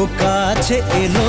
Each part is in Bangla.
ও কাছে এলো।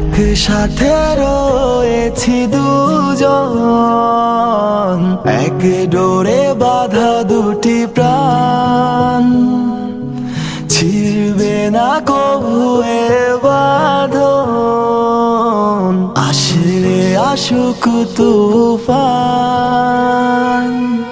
একসাথে রয়েছি দুজন। এক ডোরে বাধা দুটি প্রাণ। ছিড়বে না কবুয়ে বাঁধন। আসলে আসুক তুফান।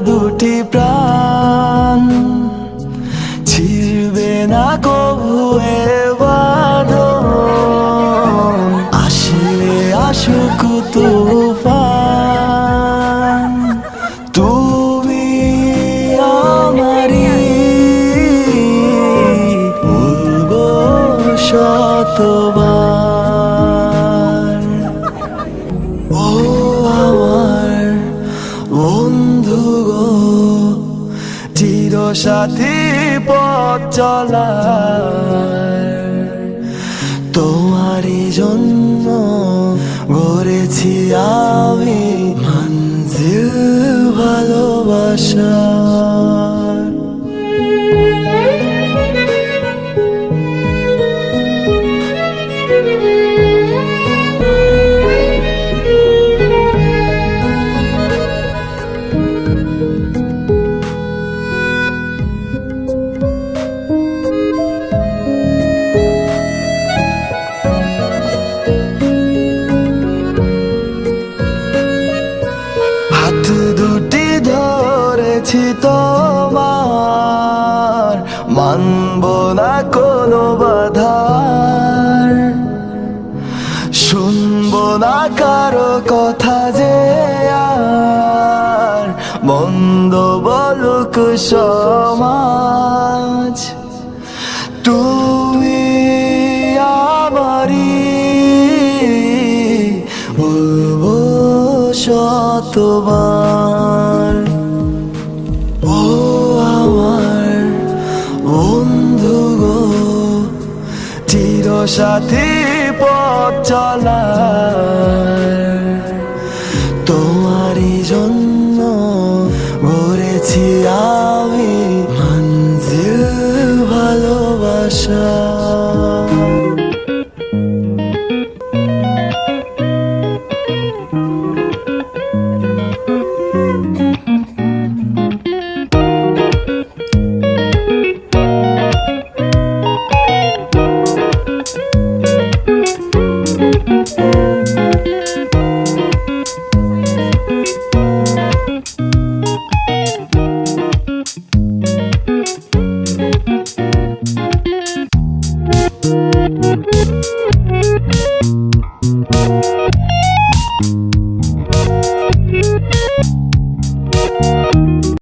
দুটি প্রাণ। ছিড়বে না কভুয়ে বাঁধন আসলে আসুক তুফান। তুমি সাথী পথ চলার তোমারই জন্য গড়েছি আমি মঞ্জিল ভালোবাসার না কারও কথা যে আর মন্দ বলুক সমাজ। তুমি আমারি বলব শতবার ও আমার বন্ধু গো চির সাথী পথ চলার তোমারই জন্য ভরেছি আমি মঞ্জিল ভালোবাসা।